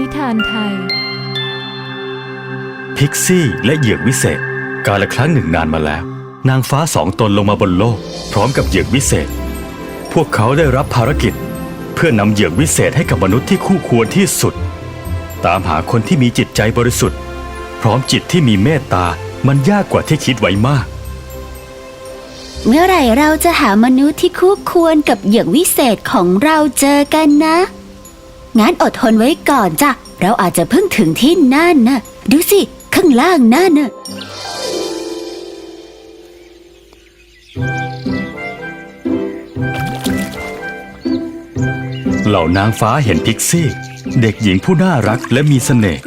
นิทานไทย พิกซี่และเหยือกวิเศษ กาลครั้งหนึ่งนานมาแล้ว นางฟ้าสองตนลงมาบนโลก พร้อมกับเหยือกวิเศษ พวกเขาได้รับภารกิจ เพื่อนำเหยือกวิเศษให้กับมนุษย์ที่คู่ควรที่สุด ตามหาคนที่มีจิตใจบริสุทธิ์ พร้อมจิตที่มีเมตตามันยากกว่าที่คิดไว้มาก เมื่อไหร่เราจะหามนุษย์ที่คู่ควรกับเหยื่อวิเศษของเราเจอกันนะ งั้นอดทนไว้ก่อนจ้ะ เราอาจจะเพิ่งถึงที่นั่นนะดูสิ ข้างล่างนั่นนะเหล่านางฟ้าเห็นพิกซี่ เด็กหญิงผู้น่ารักและมีเสน่ห์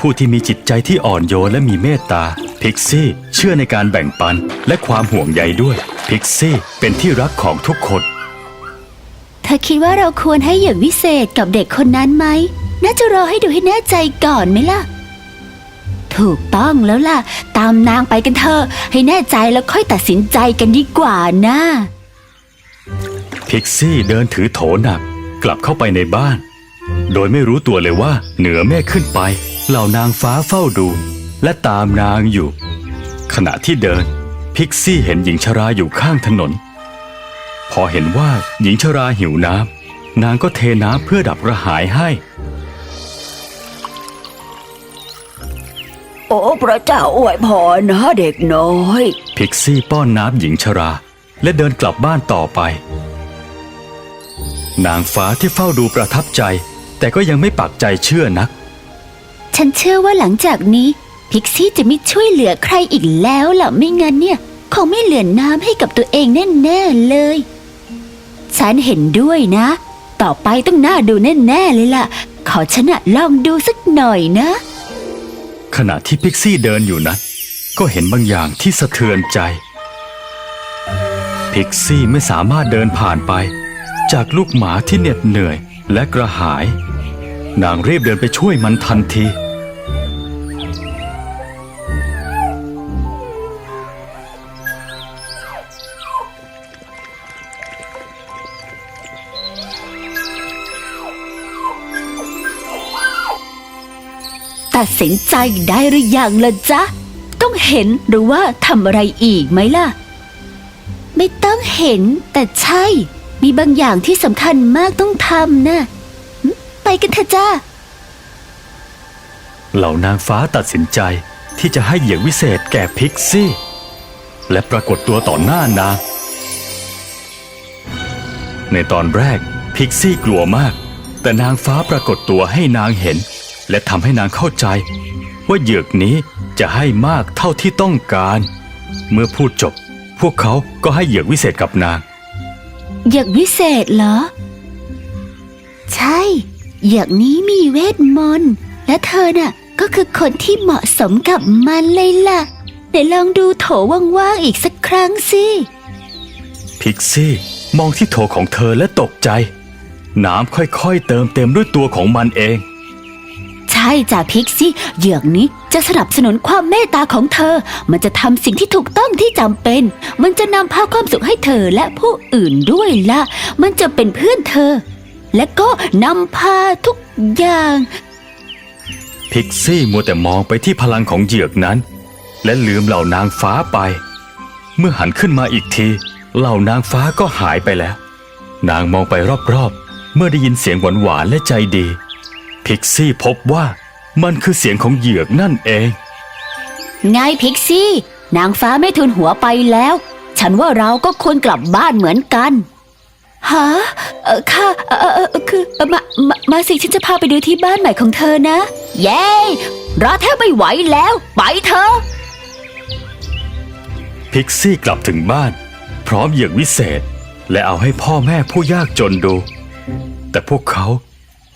ผู้ที่มีจิตใจที่อ่อนโยนและมีเมตตา พิกซี่เชื่อในการแบ่งปันและความห่วงใยด้วย พิกซี่เป็นที่รักของทุกคน เธอคิดว่าเราควรให้เหยื่อวิเศษกับเด็กคนนั้นไหม น่าจะรอให้ดูให้แน่ใจก่อนไหมล่ะ ถูกต้องแล้วล่ะ ตามนางไปกันเถอะ ให้แน่ใจแล้วค่อยตัดสินใจกันดีกว่านะพิกซี่เดินถือโถหนัก กลับเข้าไปในบ้าน โดยไม่รู้ตัวเลยว่าเหนือเมฆขึ้นไป เหล่านางฟ้าเฝ้าดู และตามนางอยู่ ขณะที่เดิน พิกซี่เห็นหญิงชราอยู่ข้างถนน พอเห็นว่าหญิงชราหิวน้ำนางก็เทน้ำเพื่อดับกระหายให้ โอ้พระเจ้าอวยพรนะเด็กน้อย พิกซี่ป้อนน้ำหญิงชรา และเดินกลับบ้านต่อไป นางฟ้าที่เฝ้าดูประทับใจ แต่ก็ยังไม่ปักใจเชื่อนัก ฉันเชื่อว่าหลังจากนี้ พิกซี่จะไม่ช่วยเหลือใครอีกแล้วล่ะไม่งั้นเนี่ยคงไม่เหลือน้ำให้กับตัวเองแน่ ๆ เลย ฉันเห็นด้วยนะ ต่อไปต้องน่าดูแน่ๆเลยล่ะ ขอฉันอะลองดูสักหน่อยนะ ขณะที่พิกซี่เดินอยู่นั้น ก็เห็นบางอย่างที่สะเทือนใจ พิกซี่ไม่สามารถเดินผ่านไป จากลูกหมาที่เหน็ดเหนื่อยและกระหาย นางรีบเดินไปช่วยมันทันที ตัดสินใจได้หรือยังล่ะจ๊ะ ต้องเห็นหรือว่าทำอะไรอีกไหมล่ะ ไม่ต้องเห็นแต่ใช่ มีบางอย่างที่สำคัญมากต้องทำนะไปกันเถอะจ้าเหล่านางฟ้าตัดสินใจที่จะให้เหยียงวิเศษแก่พิกซี่ และปรากฏตัวต่อหน้านางในตอนแรกพิกซี่กลัวมาก แต่นางฟ้าปรากฏตัวให้นางเห็น และทำให้นางเข้าใจ ว่าเหยือกนี้จะให้มากเท่าที่ต้องการ เมื่อพูดจบ พวกเขาก็ให้เหยือกวิเศษกับนางอยากวิเศษเหรอ ใช่อยากนี้มีเวทมนต์และเธอน่ะก็คือคนที่เหมาะสมกับมันเลยล่ะเดี๋ยวลองดูโถว่างๆอีกสักครั้งสิพิกซี่มองที่โถของเธอและตกใจ น้ำค่อยๆเติมเต็มด้วยตัวของมันเอง ใช่จ้ะพิกซี่เหยือกนี้จะสนับสนุนความเมตตาของเธอ มันจะทำสิ่งที่ถูกต้องที่จำเป็น มันจะนำพาความสุขให้เธอและผู้อื่นด้วยล่ะ มันจะเป็นเพื่อนเธอ และก็นำพาทุกอย่าง พิกซี่มัวแต่มองไปที่พลังของเหยือกนั้น และลืมเหล่านางฟ้าไป เมื่อหันขึ้นมาอีกที เหล่านางฟ้าก็หายไปแล้ว นางมองไปรอบๆ เมื่อได้ยินเสียงหวานๆและใจดี พิกซี่พบว่ามันคือเสียงของเหยือกนั่นเอง ไงพิกซี่ นางฟ้าไม่ทุนหัวไปแล้ว ฉันว่าเราก็ควรกลับบ้านเหมือนกันฮะเออค่ะเออเออเออคือเออมามามาสิฉันจะพาไปดูที่บ้านใหม่ของเธอนะ เย้รอแทบไม่ไหวแล้ว ไปเถอะพิกซี่กลับถึงบ้าน พร้อมเหยือกวิเศษ และเอาให้พ่อแม่ผู้ยากจนดู แต่พวกเขา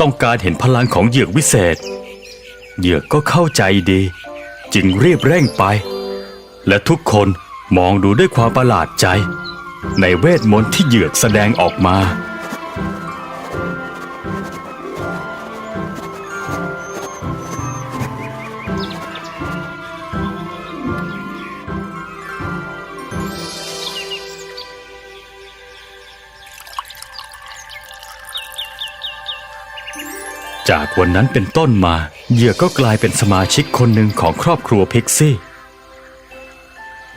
ต้องการเห็นพลังของเหยือกวิเศษ เหยือกก็เข้าใจดี จึงรีบเร่งไป และทุกคนมองดูด้วยความประหลาดใจ ในเวทมนต์ที่เหยือกแสดงออกมา จากวันนั้นเป็นต้นมา เหยื่อก็กลายเป็นสมาชิกคนหนึ่งของครอบครัวพิกซี่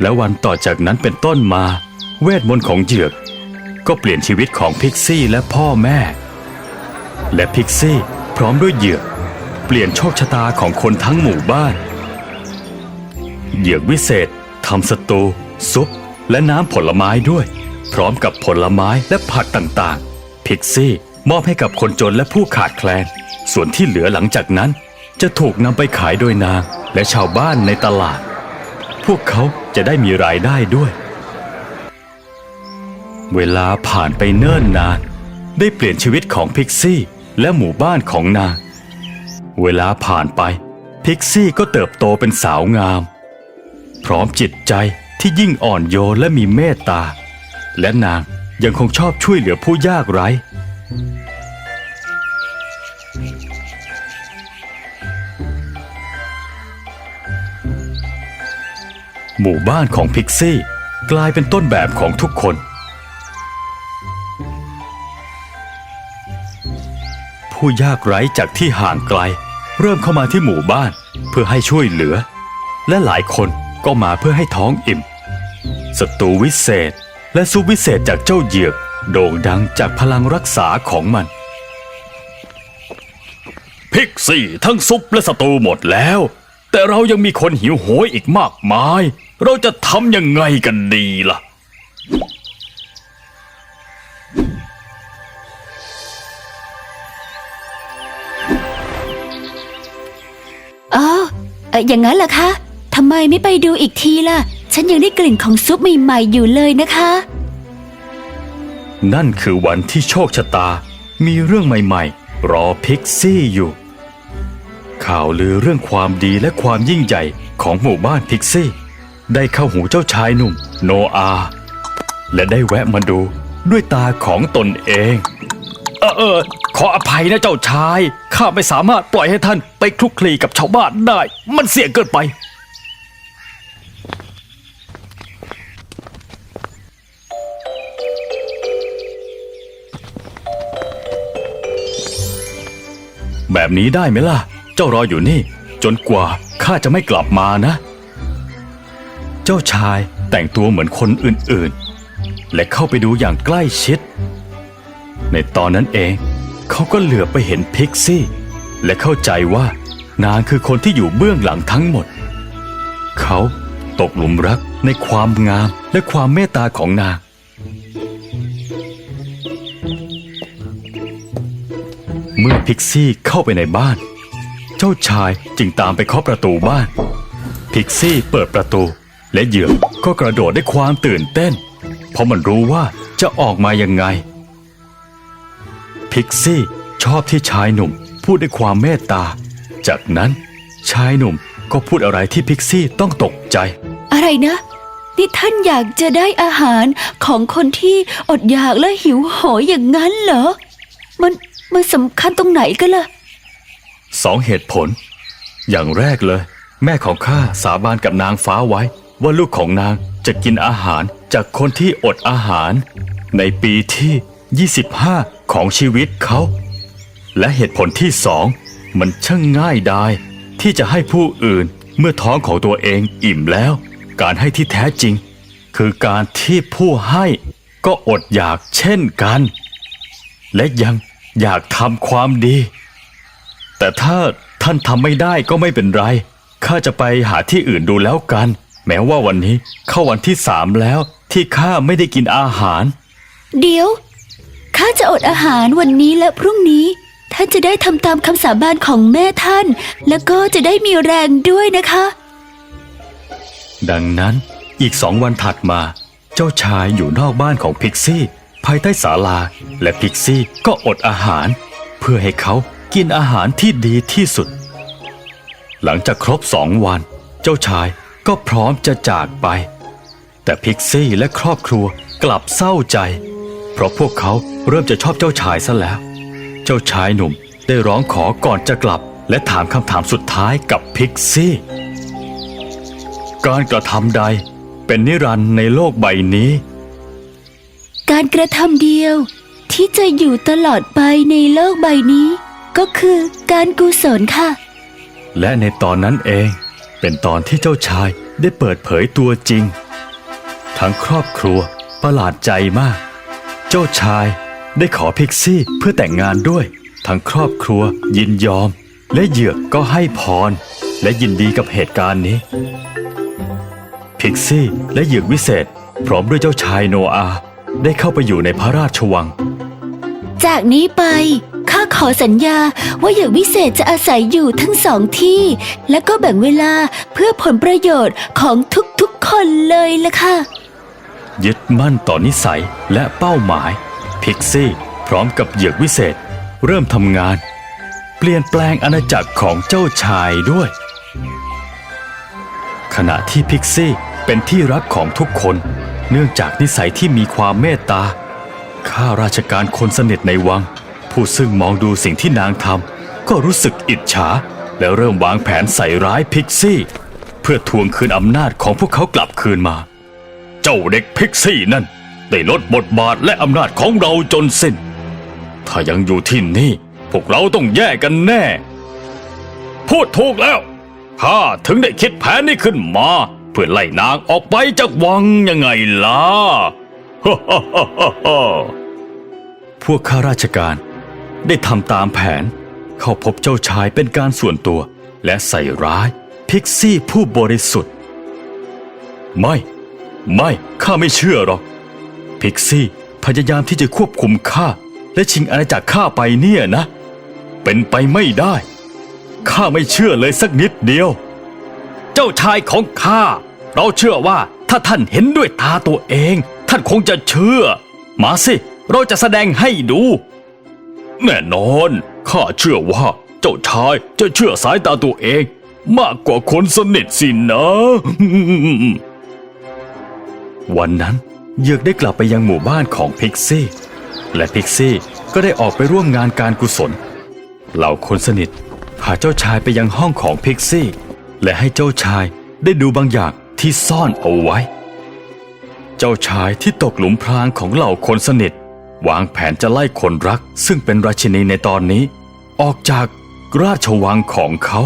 และวันต่อจากนั้นเป็นต้นมา เวทมนต์ของเหยือกก็เปลี่ยนชีวิตของพิกซี่และพ่อแม่ และพิกซี่พร้อมด้วยเหยือกเปลี่ยนโชคชะตาของคนทั้งหมู่บ้าน เหยือกวิเศษทำสตู ซุป และน้ำผลไม้ด้วย พร้อมกับผลไม้และผักต่างๆ พิกซี่ มอบให้กับคนจนและผู้ขาดแคลน ส่วนที่เหลือหลังจากนั้น จะถูกนำไปขายโดยนางและชาวบ้านในตลาด พวกเขาจะได้มีรายได้ด้วย เวลาผ่านไปเนิ่นนาน ได้เปลี่ยนชีวิตของพิกซี่และหมู่บ้านของนาง เวลาผ่านไปพิกซี่ก็เติบโตเป็นสาวงาม พร้อมจิตใจที่ยิ่งอ่อนโยนและมีเมตตา และนางยังคงชอบช่วยเหลือผู้ยากไร้ หมู่บ้านของพิกซี่กลายเป็นต้นแบบของทุกคน ผู้ยากไร้จากที่ห่างไกล เริ่มเข้ามาที่หมู่บ้านเพื่อให้ช่วยเหลือ และหลายคนก็มาเพื่อให้ท้องอิ่มศัตรูวิเศษและซุปวิเศษจากเจ้าเหยือก โด่งดังจากพลังรักษาของมัน พิกซี่ทั้งซุปและสตูหมดแล้ว แต่เรายังมีคนหิวโหยอีกมากมาย เราจะทำยังไงกันดีล่ะ อ๋อเอ่ออย่างนั้นเหรอคะ ทำไมไม่ไปดูอีกทีล่ะ ฉันยังได้กลิ่นของซุปใหม่ๆอยู่เลยนะคะ นั่นคือวันที่โชคชะตา มีเรื่องใหม่ๆ รอพิกซี่อยู่ ข่าวลือเรื่องความดีและความยิ่งใหญ่ของหมู่บ้านพิกซี่ ได้เข้าหูเจ้าชายหนุ่ม โนอา และได้แวะมาดูด้วยตาของตนเอง เออเออขออภัยนะเจ้าชาย ข้าไม่สามารถปล่อยให้ท่านไปคลุกคลีกับชาวบ้านได้ มันเสี่ยงเกินไป แบบนี้ได้ไหมล่ะ เจ้ารออยู่นี่ จนกว่าข้าจะไม่กลับมานะ เจ้าชายแต่งตัวเหมือนคนอื่นๆ และเข้าไปดูอย่างใกล้ชิด ในตอนนั้นเองเขาก็เหลือบไปเห็นพิกซี่ และเข้าใจว่านางคือคนที่อยู่เบื้องหลังทั้งหมด เขาตกหลุมรักในความงามและความเมตตาของนาง เมื่อพิกซี่เข้าไปในบ้าน เจ้าชายจึงตามไปเคาะประตูบ้าน พิกซี่เปิดประตู และเหยื่อก็กระโดดด้วยความตื่นเต้น เพราะมันรู้ว่าจะออกมายังไง พิกซี่ชอบที่ชายหนุ่มพูดด้วยความเมตตา จากนั้นชายหนุ่มก็พูดอะไรที่พิกซี่ต้องตกใจ อะไรนะนี่ท่านอยากจะได้อาหารของคนที่อดอยากและหิวโหยอย่างนั้นเหรอ มัน มันสำคัญตรงไหนกันล่ะ สองเหตุผล อย่างแรกเลย แม่ของข้าสาบานกับนางฟ้าไว้ ว่าลูกของนางจะกินอาหารจากคนที่อดอาหาร ในปีที่ 25 ของชีวิตเขา และเหตุผลที่สองมันช่างง่ายดายที่จะให้ผู้อื่นเมื่อท้องของตัวเองอิ่มแล้ว การให้ที่แท้จริง คือการที่ผู้ให้ก็อดอยากเช่นกัน และยัง อยากทำความดี แต่ถ้าท่านทำไม่ได้ก็ไม่เป็นไร ข้าจะไปหาที่อื่นดูแล้วกัน แม้ว่าวันนี้เข้าวันที่สามแล้วที่ข้าไม่ได้กินอาหาร เดี๋ยว ข้าจะอดอาหารวันนี้และพรุ่งนี้ ท่านจะได้ทำตามคำสาบานของแม่ท่าน แล้วก็จะได้มีแรงด้วยนะคะ ดังนั้นอีกสองวันถัดมา เจ้าชายอยู่นอกบ้านของพิกซี่ ภายใต้ศาลาและพิกซี่ก็อดอาหาร เพื่อให้เขากินอาหารที่ดีที่สุด หลังจากครบสองวัน เจ้าชายก็พร้อมจะจากไป แต่พิกซี่และครอบครัวกลับเศร้าใจ เพราะพวกเขาเริ่มจะชอบเจ้าชายซะแล้ว เจ้าชายหนุ่มได้ร้องขอก่อนจะกลับ และถามคำถามสุดท้ายกับพิกซี่ การกระทำใดเป็นนิรันดร์ในโลกใบนี้ การกระทำเดียว ที่จะอยู่ตลอดไปในโลกใบนี้ ก็คือการกุศลค่ะ และในตอนนั้นเอง เป็นตอนที่เจ้าชายได้เปิดเผยตัวจริง ทั้งครอบครัวประหลาดใจมาก เจ้าชายได้ขอพิกซี่เพื่อแต่งงานด้วย ทั้งครอบครัวยินยอม และเหยือกก็ให้พร และยินดีกับเหตุการณ์นี้ พิกซี่และเหยือกวิเศษ พร้อมด้วยเจ้าชายโนอา ได้เข้าไปอยู่ในพระราชวัง จากนี้ไป ข้าขอสัญญาว่าอย่างวิเศษจะอาศัยอยู่ทั้งสองที่ และก็แบ่งเวลาเพื่อผลประโยชน์ของทุกๆคนเลยล่ะค่ะ ยึดมั่นต่อนิสัยและเป้าหมาย พิกซี่ พร้อมกับเหยือกวิเศษ เริ่มทำงาน เปลี่ยนแปลงอาณาจักรของเจ้าชายด้วย ขณะที่พิกซี่เป็นที่รักของทุกคน เนื่องจากนิสัยที่มีความเมตตา ข้าราชการคนสนิทในวัง ผู้ซึ่งมองดูสิ่งที่นางทำก็รู้สึกอิจฉา และเริ่มวางแผนใส่ร้ายพิกซี่ เพื่อทวงคืนอำนาจของพวกเขากลับคืนมา เจ้าเด็กพิกซี่นั่น ได้ลดบทบาทและอำนาจของเราจนสิ้น ถ้ายังอยู่ที่นี่พวกเราต้องแยกกันแน่ พูดถูกแล้วข้าถึงได้คิดแผนนี้ขึ้นมา เพื่อไล่นางออกไปจากวังยังไงล่ะ พวกข้าราชการได้ทำตามแผน เข้าพบเจ้าชายเป็นการส่วนตัว และใส่ร้ายพิกซี่ผู้บริสุทธิ์ ไม่ ไม่ข้าไม่เชื่อหรอก พิกซี่พยายามที่จะควบคุมข้าและชิงอาณาจักรข้าไปเนี่ยนะ เป็นไปไม่ได้ ข้าไม่เชื่อเลยสักนิดเดียว เจ้าชายของข้า เราเชื่อว่าถ้าท่านเห็นด้วยตาตัวเอง ท่านคงจะเชื่อ มาสิ เราจะแสดงให้ดู แน่นอน ข้าเชื่อว่า เจ้าชายจะเชื่อสายตาตัวเอง มากกว่าคนสนิทสินะ วันนั้นเยือกได้กลับไปยังหมู่บ้านของพิกซี่ และพิกซี่ก็ได้ออกไปร่วมงานการกุศล เหล่าคนสนิทพาเจ้าชายไปยังห้องของพิกซี่ และให้เจ้าชายได้ดูบางอย่างที่ซ่อนเอาไว้ เจ้าชายที่ตกหลุมพรางของเหล่าคนสนิท วางแผนจะไล่คนรัก ซึ่งเป็นราชินีในตอนนี้ ออกจากราชวังของเขา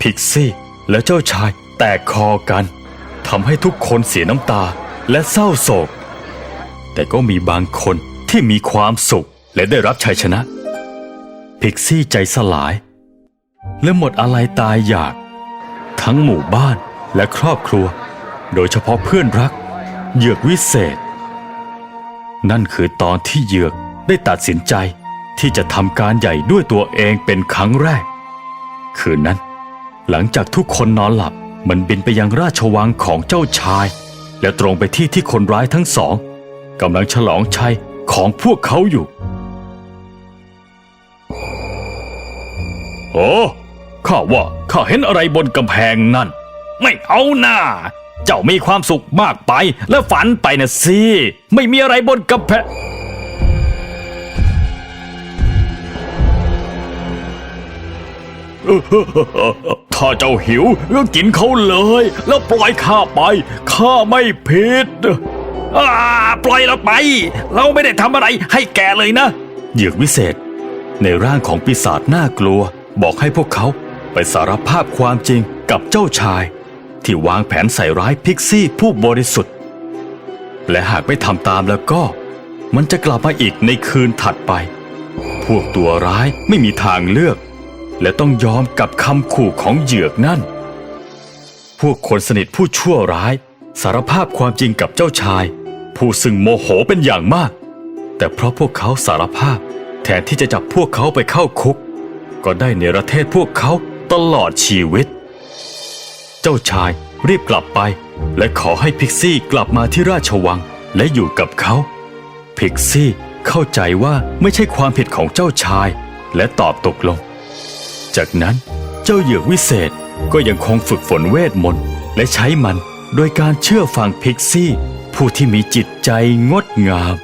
พิกซี่และเจ้าชายแตกคอกันทำให้ทุกคนเสียน้ำตาและเศร้าโศก แต่ก็มีบางคนที่มีความสุขและได้รับชัยชนะ พิกซี่ใจสลาย และหมดอะไรตายอยาก ทั้งหมู่บ้านและครอบครัว โดยเฉพาะเพื่อนรัก เหยือกวิเศษ นั่นคือตอนที่เหยือกได้ตัดสินใจที่จะทำการใหญ่ด้วยตัวเองเป็นครั้งแรก คืนนั้น หลังจากทุกคนนอนหลับมันบินไปยังราชวังของเจ้าชาย และตรงไปที่ที่คนร้ายทั้งสองกำลังฉลองชัยของพวกเขาอยู่ โอ้ ข้าว่าข้าเห็นอะไรบนกำแพงนั่น ไม่เอาหน้า เจ้ามีความสุขมากไปและฝันไปนะสิ ไม่มีอะไรบนกำแพงถ้าเจ้าหิวก็กินเขาเลย แล้วปล่อยข้าไป ข้าไม่ผิดปล่อยเราไป เราไม่ได้ทำอะไรให้แกเลยนะ เหยือกวิเศษ ในร่างของปีศาจน่ากลัว บอกให้พวกเขา ไปสารภาพความจริงกับเจ้าชาย ที่วางแผนใส่ร้ายพิกซี่ผู้บริสุทธิ์ และหากไม่ทำตามแล้วก็ มันจะกลับมาอีกในคืนถัดไป พวกตัวร้ายไม่มีทางเลือก และต้องยอมกับคำขู่ของเหยือกนั่น พวกคนสนิทผู้ชั่วร้าย สารภาพความจริงกับเจ้าชาย ผู้ซึ่งโมโหเป็นอย่างมาก แต่เพราะพวกเขาสารภาพแทนที่จะจับพวกเขาไปเข้าคุก ก็ได้เนรเทศพวกเขา ตลอดชีวิต เจ้าชายรีบกลับไป และขอให้พิกซี่กลับมาที่ราชวังและอยู่กับเขา พิกซี่เข้าใจว่าไม่ใช่ความผิดของเจ้าชาย และตอบตกลง จากนั้นเจ้าเหยือกวิเศษก็ยังคงฝึกฝนเวทมนต์และใช้มันโดยการเชื่อฟังพิกซี่ ผู้ที่มีจิตใจงดงาม